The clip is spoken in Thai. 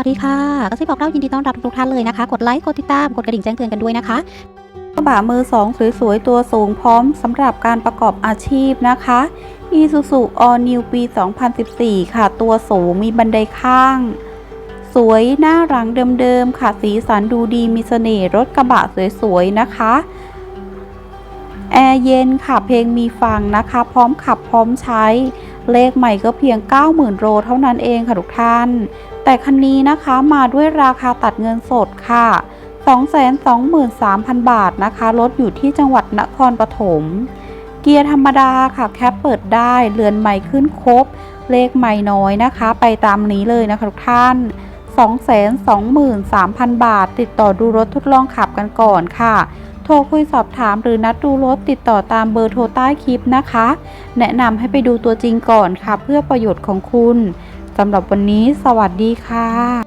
วัสดีค่ะกระซิบบอกเล่ายินดีต้อนรับทุกท่านเลยนะคะ กดไลค์ กดติดตาม กดกระดิ่งแจ้งเตือนกันด้วยนะคะ กระบะมือสองสวยๆ ตัวสูงพร้อมสำหรับการประกอบอาชีพนะคะ Isuzu All New ปี 2014 ค่ะ ตัวสูงมีบันไดข้าง สวยหน้าหลังเดิมๆ ค่ะ สีสันดูดีมีเสน่ห์รถกระบะสวยๆ นะคะแอร์เย็นค่ะเพลงมีฟังนะคะ พร้อมขับพร้อมใช้ เลขใหม่ก็เพียง 90,000โลเท่านั้นเองค่ะทุกท่าน แต่คันนี้นะคะมาด้วยราคาตัดเงินสดค่ะ 223,000 บาทนะคะรถอยู่ที่จังหวัดนครปฐม เกียร์ธรรมดาค่ะแคปเปิดได้เรือนใหม่ขึ้นครบ เลขใหม่น้อยนะคะ ไปตามนี้เลยนะคะทุกท่าน 223,000 บาท ติดต่อดูรถทดลองขับกันก่อนค่ะ โทรคุยสอบถามหรือนัดดูรถติดต่อตามเบอร์โทรใต้คลิปนะคะ แนะนำให้ไปดูตัวจริงก่อนค่ะ เพื่อประโยชน์ของคุณสำหรับวันนี้ สวัสดีค่ะ